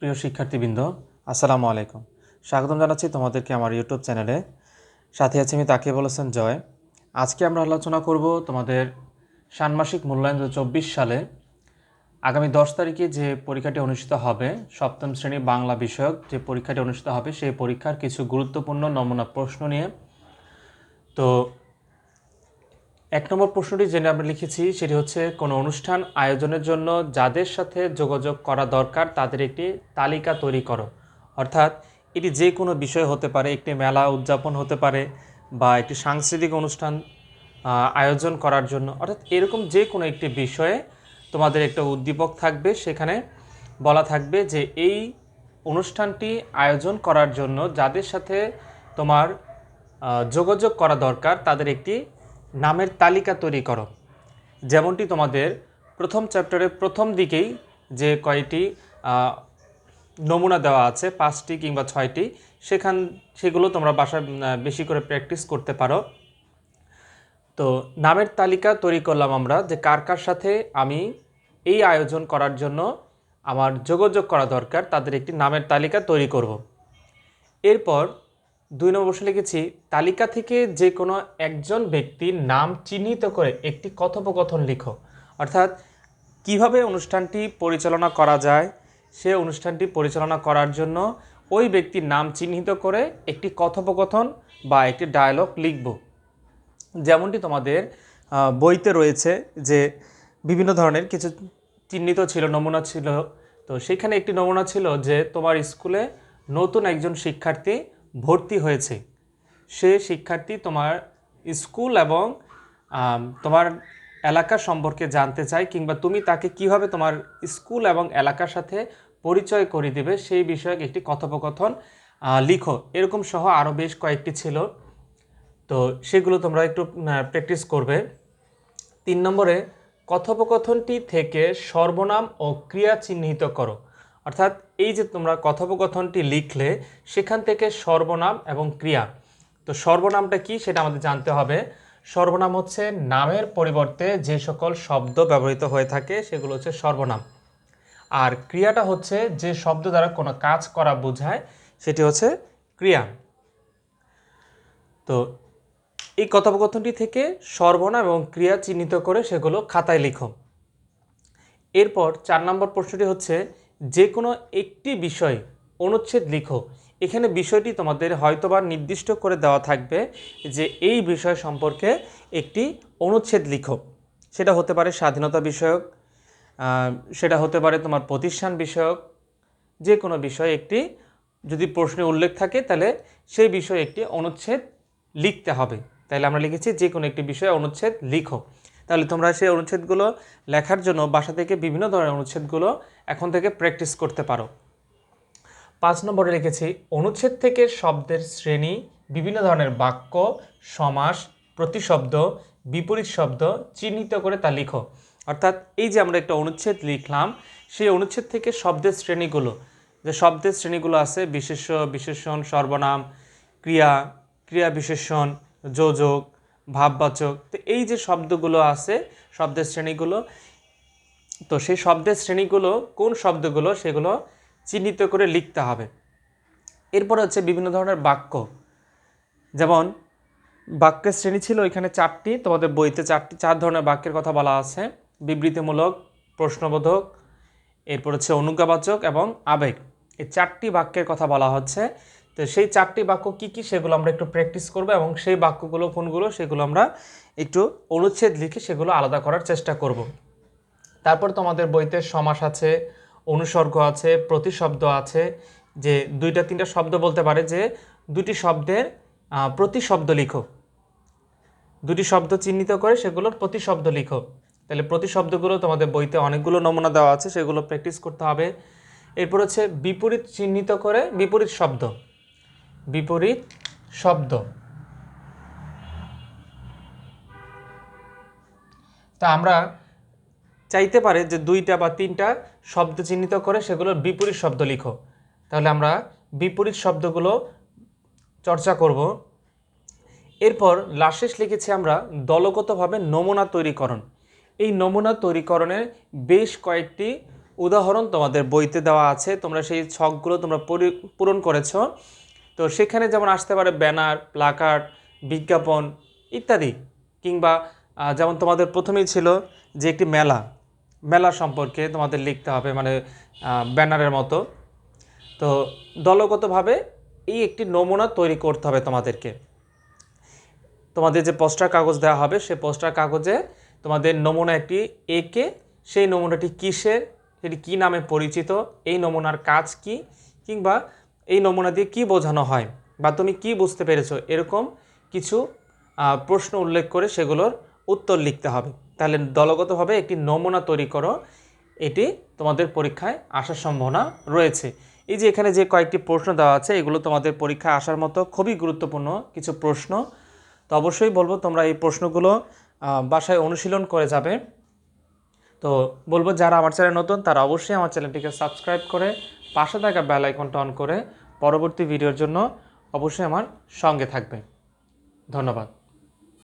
প্রিয় শিক্ষার্থীবৃন্দ, আসসালামু আলাইকুম। স্বাগতম জানাচ্ছি তোমাদেরকে আমার ইউটিউব চ্যানেলে। সাথে আছি আমি তাকে বলেছেন জয়। আজকে আমরা আলোচনা করব তোমাদের ষান্মাসিক মূল্যায়ন দু সালে আগামী দশ তারিখে যে পরীক্ষাটি অনুষ্ঠিত হবে, সপ্তম শ্রেণি বাংলা বিষয়ক যে পরীক্ষাটি অনুষ্ঠিত হবে, সেই পরীক্ষার কিছু গুরুত্বপূর্ণ নমুনা প্রশ্ন নিয়ে। তো, এক নম্বর প্রশ্নটি যেটা আমরা লিখেছি, সেটি হচ্ছে, কোনো অনুষ্ঠান আয়োজনের জন্য যাদের সাথে যোগাযোগ করা দরকার, তাদের একটি তালিকা তৈরি করো। অর্থাৎ, এটি যে কোনো বিষয় হতে পারে, একটি মেলা উদযাপন হতে পারে বা একটি সাংস্কৃতিক অনুষ্ঠান আয়োজন করার জন্য। অর্থাৎ, এরকম যে কোনো একটি বিষয়ে তোমাদের একটা উদ্দীপক থাকবে, সেখানে বলা থাকবে যে এই অনুষ্ঠানটি আয়োজন করার জন্য যাদের সাথে তোমার যোগাযোগ করা দরকার, তাদের একটি নামের তালিকা তৈরি করো। যেমনটি তোমাদের প্রথম চ্যাপ্টারের প্রথম দিকেই যে কয়টি নমুনা দেওয়া আছে, পাঁচটি কিংবা ছয়টি, সেখান, সেগুলো তোমরা বাসায় বেশি করে প্র্যাকটিস করতে পারো। তো নামের তালিকা তৈরি করলাম আমরা যে কার কার সাথে আমি এই আয়োজন করার জন্য আমার যোগাযোগ করা দরকার, তাদের একটি নামের তালিকা তৈরি করব। এরপর দুই নম্বর লিখেছি, তালিকা থেকে যে কোনো একজন ব্যক্তির নাম চিহ্নিত করে একটি কথোপকথন লিখো। অর্থাৎ কীভাবে অনুষ্ঠানটি পরিচালনা করা যায়, সে অনুষ্ঠানটি পরিচালনা করার জন্য ওই ব্যক্তির নাম চিহ্নিত করে একটি কথোপকথন বা একটি ডায়লগ লিখব। যেমনটি তোমাদের বইতে রয়েছে যে বিভিন্ন ধরনের কিছু চিহ্নিত ছিল, নমুনা ছিল। তো সেখানে একটি নমুনা ছিল যে তোমার স্কুলে নতুন একজন শিক্ষার্থী ভর্তি হয়েছে। সে শিক্ষার্থী তোমার স্কুল এবং তোমার এলাকা সম্পর্কে জানতে চায় কিংবা তুমি তাকে কীভাবে তোমার স্কুল এবং এলাকার সাথে পরিচয় করে দেবে সেই বিষয়ক একটি কথোপকথন লিখো। এরকম সহ আরও বেশ কয়েকটি ছিল। তো সেগুলো তোমরা একটু প্র্যাকটিস করবে। তিন নম্বরে, কথোপকথনটি থেকে সর্বনাম ও ক্রিয়া চিহ্নিত করো। অর্থাৎ এই যে তোমরা কথোপকথনটি লিখলে, সেখান থেকে সর্বনাম এবং ক্রিয়া। তো সর্বনামটা কি সেটা আমাদের জানতে হবে। সর্বনাম হচ্ছে নামের পরিবর্তে যে সকল শব্দ ব্যবহৃত হয়ে থাকে, সেগুলো হচ্ছে সর্বনাম। আর ক্রিয়াটা হচ্ছে যে শব্দ দ্বারা কোনো কাজ করা বোঝায়, সেটি হচ্ছে ক্রিয়া। তো এই কথোপকথনটি থেকে সর্বনাম এবং ক্রিয়া চিহ্নিত করে সেগুলো খাতায় লিখো এরপর চার নম্বর প্রশ্নটি হচ্ছে, যে কোনো একটি বিষয় অনুচ্ছেদ লিখো। এখানে বিষয়টি তোমাদের হয়তোবা নির্দিষ্ট করে দেওয়া থাকবে যে এই বিষয় সম্পর্কে একটি অনুচ্ছেদ লিখো। সেটা হতে পারে স্বাধীনতা বিষয়ক সেটা হতে পারে তোমার প্রতিষ্ঠান বিষয়ক, যে কোনো বিষয়ে একটি। যদি প্রশ্নে উল্লেখ থাকে, তাহলে সেই বিষয়ে একটি অনুচ্ছেদ লিখতে হবে। তাহলে আমরা লিখেছি যে কোনো একটি বিষয়ে অনুচ্ছেদ লিখো। তাহলে তোমরা সেই অনুচ্ছেদগুলো লেখার জন্য বাসা থেকে বিভিন্ন ধরনের অনুচ্ছেদগুলো এখন থেকে প্র্যাকটিস করতে পারো। পাঁচ নম্বরে লিখেছি, অনুচ্ছেদ থেকে শব্দের শ্রেণি, বিভিন্ন ধরনের বাক্য, সমাস, প্রতিশব্দ, বিপরীত শব্দ চিহ্নিত করে তা লিখো। অর্থাৎ এই যে আমরা একটা অনুচ্ছেদ লিখলাম, সেই অনুচ্ছেদ থেকে শব্দের শ্রেণীগুলো, যে শব্দের শ্রেণীগুলো আছে, বিশেষ্য, বিশেষণ, সর্বনাম, ক্রিয়া ক্রিয়া বিশেষণ যোজক, ভাববাচক, তো এই যে শব্দগুলো আছে, শব্দের শ্রেণীগুলো, তো সেই শব্দের শ্রেণীগুলো, কোন শব্দগুলো সেগুলো চিহ্নিত করে লিখতে হবে। এরপর হচ্ছে বিভিন্ন ধরনের বাক্য। যেমন, বাক্যের শ্রেণি ছিল এখানে চারটি, তোমাদের বইতে চারটি, চার ধরনের বাক্যের কথা বলা আছে। বিবৃতিমূলক, প্রশ্নবোধক, এরপর হচ্ছে অনুজ্ঞাবাচক এবং আবেগ। এই চারটি বাক্যের কথা বলা হচ্ছে। তো সেই চারটি বাক্য কি কি সেগুলো আমরা একটু প্র্যাকটিস করব এবং সেই বাক্যগুলো, কোনগুলো সেগুলো আমরা একটু অনুচ্ছেদ লিখে সেগুলো আলাদা করার চেষ্টা করব। তারপর তোমাদের বইতে সমাস আছে, অনুসর্গ আছে, প্রতিশব্দ আছে, যে দুইটা, তিনটা শব্দ বলতে পারে যে দুটি শব্দের প্রতিশব্দ লিখো। দুটি শব্দ চিহ্নিত করে সেগুলোর প্রতিশব্দ লিখো। তাহলে প্রতিশব্দগুলো তোমাদের বইতে অনেকগুলো নমুনা দেওয়া আছে, সেগুলো প্র্যাকটিস করতে হবে। এরপর হচ্ছে বিপরীত চিহ্নিত করে বিপরীত শব্দ। বিপরীত শব্দ। তা আমরা চাইতে পারে যে দুইটা বা তিনটা শব্দ চিহ্নিত করে সেগুলোর বিপরীত শব্দ লিখো। তাহলে আমরা বিপরীত শব্দগুলো চর্চা করব। এরপর লাশেষ লিখেছি আমরা দলগতভাবে নমুনা তৈরিকরণ। এই নমুনা তৈরিকরণের বেশ কয়েকটি উদাহরণ তোমাদের বইতে দেওয়া আছে। তোমরা সেই ছকগুলো তোমরা পরি- পূরণ করেছ। তো সেখানে যেমন আসতে পারে ব্যানার, প্লাকার্ড, বিজ্ঞাপন ইত্যাদি কিংবা যেমন তোমাদের প্রথমেই ছিল যে একটি মেলা। মেলা সম্পর্কে তোমাদের লিখতে হবে মানে ব্যানারের মতো। তো দলগতভাবে এই একটি নমুনা তৈরি করতে হবে তোমাদেরকে। তোমাদের যে পোস্টার কাগজ দেওয়া হবে সেই পোস্টার কাগজে তোমাদের নমুনা একটি এঁকে সেই নমুনাটি কিসের, সেটি কী নামে পরিচিত, এই নমুনার কাজ কি, কিংবা এই নমুনা দিয়ে কী বোঝানো হয় বা তুমি কি বুঝতে পেরেছ এরকম কিছু প্রশ্ন উল্লেখ করে সেগুলোর উত্তর লিখতে হবে। তাহলে দলগতভাবে একটি নমুনা তৈরি করো, এটি তোমাদের পরীক্ষায় আসার সম্ভাবনা রয়েছে। এই যে এখানে যে কয়েকটি প্রশ্ন দেওয়া আছে, এগুলো তোমাদের পরীক্ষায় আসার মতো খুবই গুরুত্বপূর্ণ কিছু প্রশ্ন। তো অবশ্যই বলব তোমরা এই প্রশ্নগুলো বাসায় অনুশীলন করে যাবে। তো বলব যারা আমার চ্যানেল নতুন, তারা অবশ্যই আমার চ্যানেলটিকে সাবস্ক্রাইব করে পাশে থাকা বেল আইকনটা অন করে পরবর্তী ভিডিওর জন্য অবশ্যই আমার সঙ্গে থাকবে ধন্যবাদ।